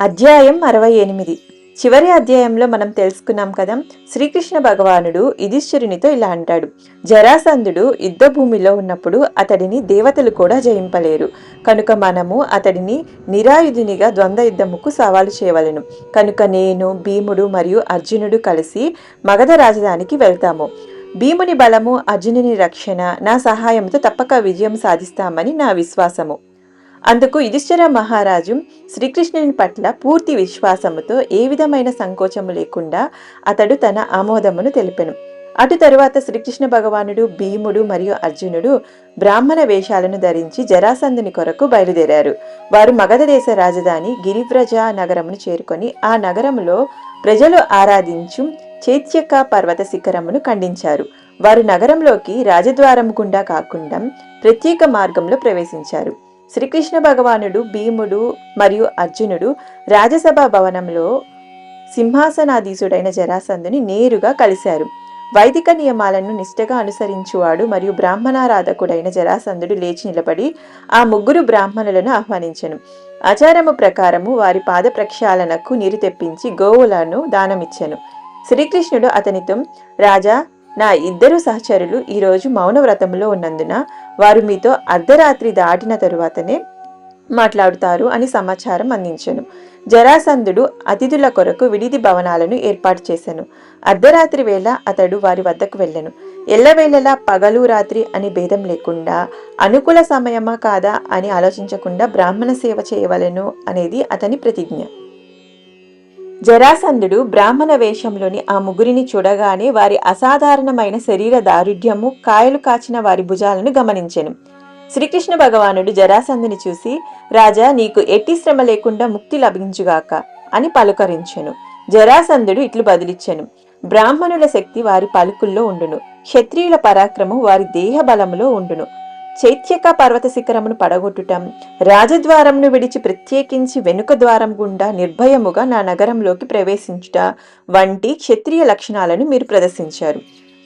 అధ్యాయం అరవై ఎనిమిది. చివరి అధ్యాయంలో మనం తెలుసుకున్నాం కదా శ్రీకృష్ణ భగవానుడు యుధిష్ఠిరునితో ఇలా అంటాడు. జరాసంధుడు యుద్ధ భూమిలో ఉన్నప్పుడు అతడిని దేవతలు కూడా జయింపలేరు. కనుక మనము అతడిని నిరాయుధునిగా ద్వంద్వ యుద్ధముకు సవాలు చేయవలెను. కనుక నేను భీముడు మరియు అర్జునుడు కలిసి మగధ రాజధానికి వెళ్తాము. భీముని బలము అర్జునుని రక్షణ నా సహాయంతో తప్పక విజయం సాధిస్తామని నా విశ్వాసము. అందుకు యుధిష్ఠిర మహారాజు శ్రీకృష్ణుని పట్ల పూర్తి విశ్వాసముతో ఏ విధమైన సంకోచము లేకుండా అతడు తన ఆమోదమును తెలిపెను. అటు తరువాత శ్రీకృష్ణ భగవానుడు భీముడు మరియు అర్జునుడు బ్రాహ్మణ వేషాలను ధరించి జరాసంధుని కొరకు బయలుదేరారు. వారు మగధ దేశ రాజధాని గిరివ్రజ నగరమును చేరుకొని ఆ నగరంలో ప్రజలు ఆరాధించు చైత్యక పర్వత శిఖరమును ఖండించారు. వారు నగరంలోకి రాజద్వారం గుండా కాకుండా ప్రత్యేక మార్గంలో ప్రవేశించారు. శ్రీకృష్ణ భగవానుడు భీముడు మరియు అర్జునుడు రాజసభ భవనంలో సింహాసనాధీసుడైన జరాసంధుని నేరుగా కలిశారు. వైదిక నియమాలను నిష్ఠగా అనుసరించువాడు మరియు బ్రాహ్మణారాధకుడైన జరాసంధుడు లేచి నిలబడి ఆ ముగ్గురు బ్రాహ్మణులను ఆహ్వానించను. ఆచారము ప్రకారము వారి పాద ప్రక్షాళనకు నీరు తెప్పించి గోవులను దానమిచ్చెను. శ్రీకృష్ణుడు అతనితో రాజా నా ఇద్దరు సహచరులు ఈరోజు మౌనవ్రతంలో ఉన్నందున వారు మీతో అర్ధరాత్రి దాటిన తరువాతనే మాట్లాడుతారు అని సమాచారం అందించను. జరాసంధుడు అతిథుల కొరకు విడిది భవనాలను ఏర్పాటు చేశాను అర్ధరాత్రి వేళ అతడు వారి వద్దకు వెళ్ళను. ఎల్లవేళలా పగలు రాత్రి అని భేదం లేకుండా అనుకూల సమయమా కాదా అని ఆలోచించకుండా బ్రాహ్మణ సేవ చేయవలెను అనేది అతని ప్రతిజ్ఞ. జరాసంధుడు బ్రాహ్మణ వేషంలోని ఆ ముగ్గురిని చూడగానే వారి అసాధారణమైన శరీర దారుఢ్యము కాయలు కాచిన వారి భుజాలను గమనించెను. శ్రీకృష్ణ భగవానుడు జరాసంధుని చూసి రాజా నీకు ఎట్టి శ్రమ లేకుండా ముక్తి లభించుగాక అని పలుకరించెను. జరాసంధుడు ఇట్లు బదిలిచ్చెను. బ్రాహ్మణుల శక్తి వారి పలుకుల్లో ఉండును. క్షత్రియుల పరాక్రమం వారి దేహ బలములో ఉండును. చైత్యక పర్వత శిఖరమును పడగొట్టుటం రాజద్వారంను విడిచి ప్రత్యేకించి వెనుక ద్వారం గుండా నిర్భయముగా నా నగరంలోకి ప్రవేశించుట వంటి క్షత్రియ లక్షణాలను మీరు ప్రదర్శించారు.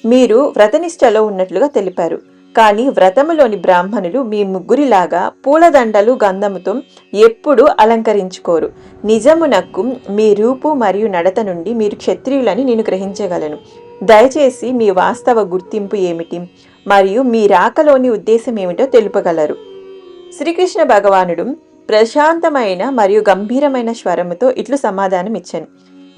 మీరు వ్రతనిష్టలో ఉన్నట్లుగా తెలిపారు. కానీ వ్రతములోని బ్రాహ్మణులు మీ ముగ్గురిలాగా పూలదండలు గంధముతో ఎప్పుడూ అలంకరించుకోరు. నిజమునకు మీ రూపు మరియు నడత నుండి మీరు క్షత్రియులని నేను గ్రహించగలను. దయచేసి మీ వాస్తవ గుర్తింపు ఏమిటి? మరియు మీ రాకలోని ఉద్దేశం ఏమిటో తెలుపగలరు. శ్రీకృష్ణ భగవానుడు ప్రశాంతమైన మరియు గంభీరమైన స్వరముతో ఇట్లు సమాధానం ఇచ్చాను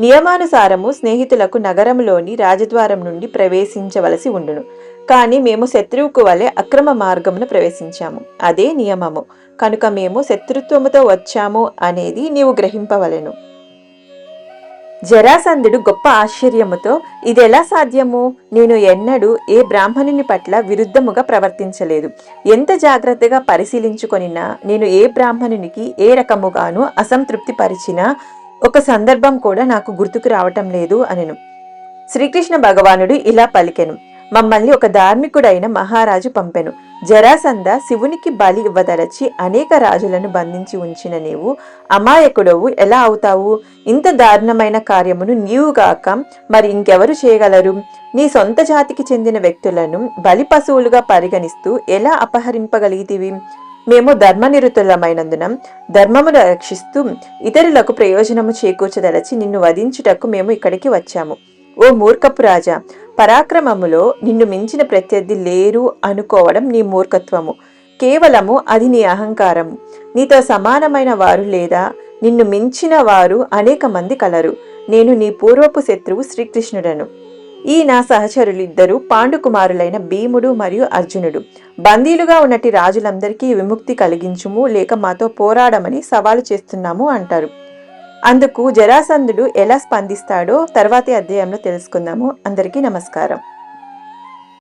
నియమానుసారము స్నేహితులకు నగరంలోని రాజద్వారం నుండి ప్రవేశించవలసి ఉండును. కానీ మేము శత్రువుకు వలె అక్రమ మార్గమును ప్రవేశించాము. అదే నియమము. కనుక మేము శత్రుత్వముతో వచ్చాము అనేది నీవు గ్రహింపవలెను. జరాసంధుడు గొప్ప ఆశ్చర్యముతో ఇదెలా సాధ్యము? నేను ఎన్నడూ ఏ బ్రాహ్మణుని పట్ల విరుద్ధముగా ప్రవర్తించలేదు. ఎంత జాగ్రత్తగా పరిశీలించుకొనినా నేను ఏ బ్రాహ్మణునికి ఏ రకముగాను అసంతృప్తి పరిచినా ఒక సందర్భం కూడా నాకు గుర్తుకు రావటం లేదు అనెను. శ్రీకృష్ణ భగవానుడు ఇలా పలికెను. మమ్మల్ని ఒక ధార్మికుడైన మహారాజు పంపెను. జరాసంద శివునికి బలి ఇవ్వదలచి అనేక రాజులను బంధించి ఉంచిన నీవు అమాయకుడవు. ఎలా అవుతావు? ఇంత దారుణమైన కార్యమును నీవుగాక మరి ఇంకెవరు చేయగలరు? నీ సొంత జాతికి చెందిన వ్యక్తులను బలి పశువులుగా పరిగణిస్తూ ఎలా అపహరింపగలిగితివి? మేము ధర్మనిరుతులమైనందున ధర్మమును రక్షిస్తూ ఇతరులకు ప్రయోజనము చేకూర్చదలచి నిన్ను వధించుటకు మేము ఇక్కడికి వచ్చాము. ఓ మూర్ఖపు రాజా పరాక్రమములో నిన్ను మించిన ప్రత్యర్థి లేరు అనుకోవడం నీ మూర్ఖత్వము. కేవలము అది నీ అహంకారము. నీతో సమానమైన వారు లేదా నిన్ను మించిన వారు అనేక మంది కలరు. నేను నీ పూర్వపు శత్రువు శ్రీకృష్ణుడను. ఈ నా సహచరులిద్దరూ పాండుకుమారులైన భీముడు మరియు అర్జునుడు. బందీలుగా ఉన్నటి రాజులందరికీ విముక్తి కలిగించుము లేక మాతో పోరాడమని సవాలు చేస్తున్నాము అంటారు. అందుకు జరాసంధుడు ఎలా స్పందిస్తాడో తర్వాతి అధ్యాయంలో తెలుసుకుందాము. అందరికీ నమస్కారం.